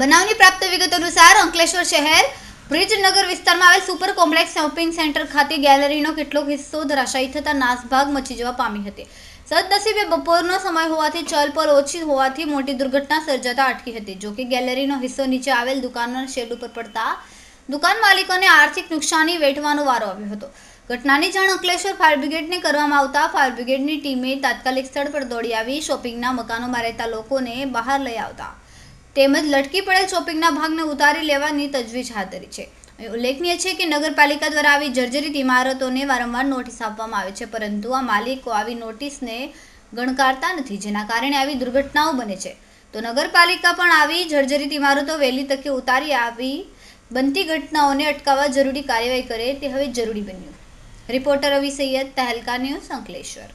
બનાવની પ્રાપ્ત વિગત અનુસાર અંકલેશ્વર શહેર બ્રિજનગર વિસ્તારમાં આવેલ સુપર કોમ્પ્લેક્સ શોપિંગ સેન્ટર ખાતે ગેલેરીનો કેટલોક હિસ્સો ધરાશાયી થતા નાસભાગ મચી જવા પામી હતી. સદનસીબે બપોરનો સમય હોવાથી ચલપલ ઓછી હોવાથી મોટી દુર્ઘટના સર્જાતા અટકી હતી. જોકે ગેલેરીનો હિસ્સો નીચે આવેલ દુકાનના શેડ ઉપર પડતા દુકાન માલિકોને આર્થિક નુકસાની વેઠવાનો વારો આવ્યો હતો. ઘટનાની જાણ અંકલેશ્વર ફાયર બ્રિગેડને કરવામાં આવતા ફાયર બ્રિગેડની ટીમે તાત્કાલિક સ્થળ પર દોડી આવી, શોપિંગના મકાનોમાં રહેતા લોકોને બહાર લઈ આવતા. તેમજ લટકી પડેલ શોપિંગના ભાગને ઉતારી લેવાની તજવીજ હાથ ધરી છે. ઉલ્લેખનીય છે કે નગરપાલિકા દ્વારા આવી જર્જરિત ઇમારતોને વારંવાર નોટિસ આપવામાં આવે છે, પરંતુ આ માલિકો આવી નોટિસને ગણકારતા નથી, જેના કારણે આવી દુર્ઘટનાઓ બને છે. તો નગરપાલિકા પણ આવી જર્જરિત ઇમારતો વહેલી તકે ઉતારી આવી બનતી ઘટનાઓને અટકાવવા જરૂરી કાર્યવાહી કરે તે હવે જરૂરી બન્યું. Reporter Ravi Saiyed Tehelka news Ankleshwar.